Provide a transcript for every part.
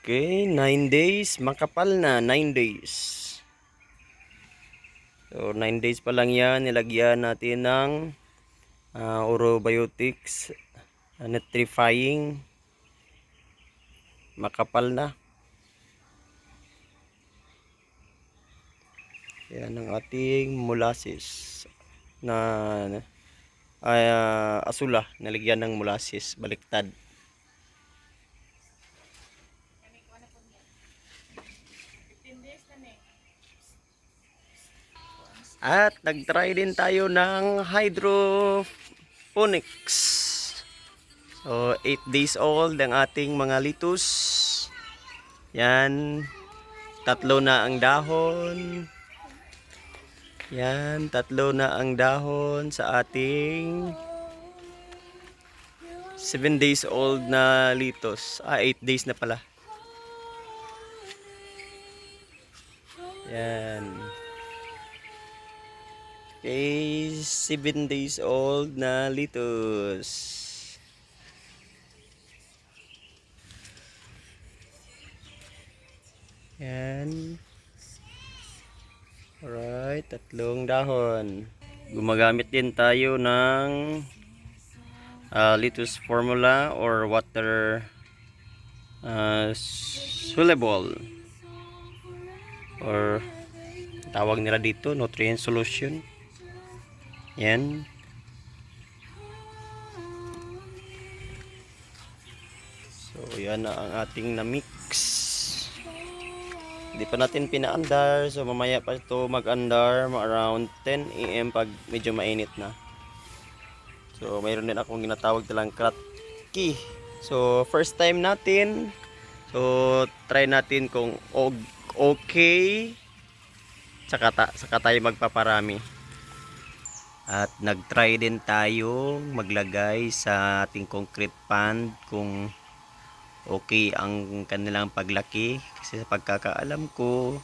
Okay, 9 days. Makapal na, 9 days. So, 9 days pa lang yan. Nilagyan natin ng uh, orobiotics, uh, nitrifying. Makapal na. Yan ang ating molasses na ah, asula nilagyan ng molasses baliktad. At nag-try din tayo ng hydroponics. So, 8 days old ang ating mga litus. Yan. Tatlo na ang dahon. Yan, tatlo na ang dahon sa ating 7 days old na litos. Ah, 8 days na pala. Yan. Okay, 7 days old na litos. Yan. Alright, tatlong dahon. Gumagamit din tayo ng uh, litus formula or water uh, soluble or tawag nila dito nutrient solution yan so yan na ang ating na mix hindi pa natin pinaandar. So mamaya pa ito mag-andar. Around 10 am pag medyo mainit na. So mayroon din akong ginatawag talang kratki so first time natin. So try natin kung okay. Saka, ta- saka tayo magpaparami at nagtry din tayo maglagay sa ating concrete pond kung okay ang kanilang paglaki. Kasi sa pagkakaalam ko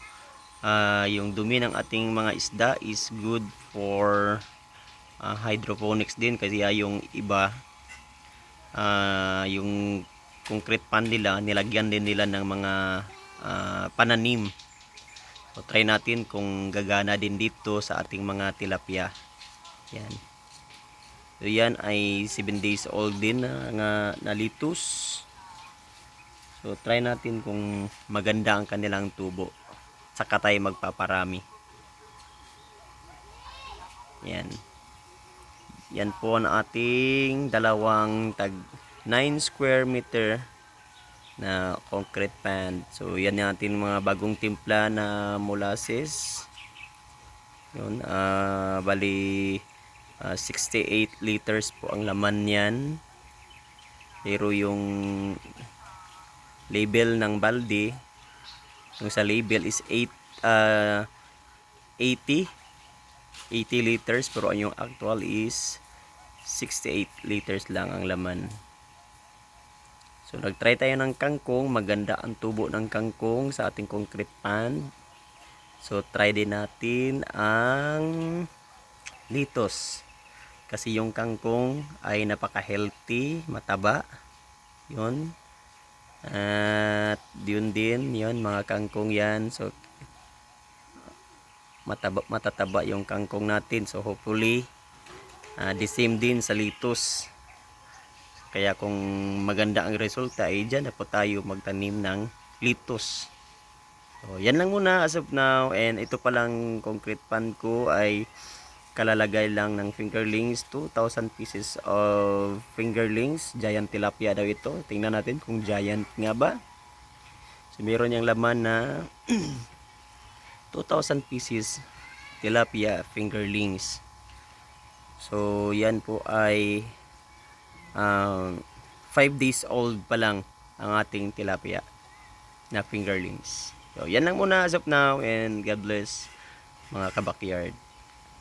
ah, yung dumi ng ating mga isda is good for ah, hydroponics din. Kasi ah, yung iba ah, yung concrete pond nila nilagyan din nila ng mga ah, pananim. So try natin kung gagana din dito sa ating mga tilapia yan so yan ay 7 days old din na, na litus So try natin kung maganda ang kanilang tubo. Saka tayo magpaparami. Yan. Yan po ang ating dalawang tag 9 square meter na concrete pond. So yan yung ating mga bagong timpla na molasses. Yun, ah bali ah, 68 liters po ang laman niyan. Pero yung label ng balde yung sa label is 8 uh, 80 80 liters. Pero ang yung actual is 68 liters lang ang laman. So nagtry tayo ng kangkong. Maganda ang tubo ng kangkong sa ating concrete pan. So try din natin ang litos kasi yung kangkong ay napaka healthy mataba yun at yun din, yun mga kangkong yan. So mataba, matataba yung kangkong natin. So hopefully ah, the same din sa litos. Kaya kung maganda ang resulta, ay dyan na po tayo magtanim ng litos. So yan lang muna as of now. And ito palang concrete pan ko ay kalalagay lang ng fingerlings 2,000 pieces of fingerlings. Giant tilapia daw ito. Tingnan natin kung giant nga ba. So meron yung laman na 2,000 pieces tilapia fingerlings. So yan po ay um, 5 days old pa lang ang ating tilapia na fingerlings. So yan lang muna as of now and God bless mga kabakyard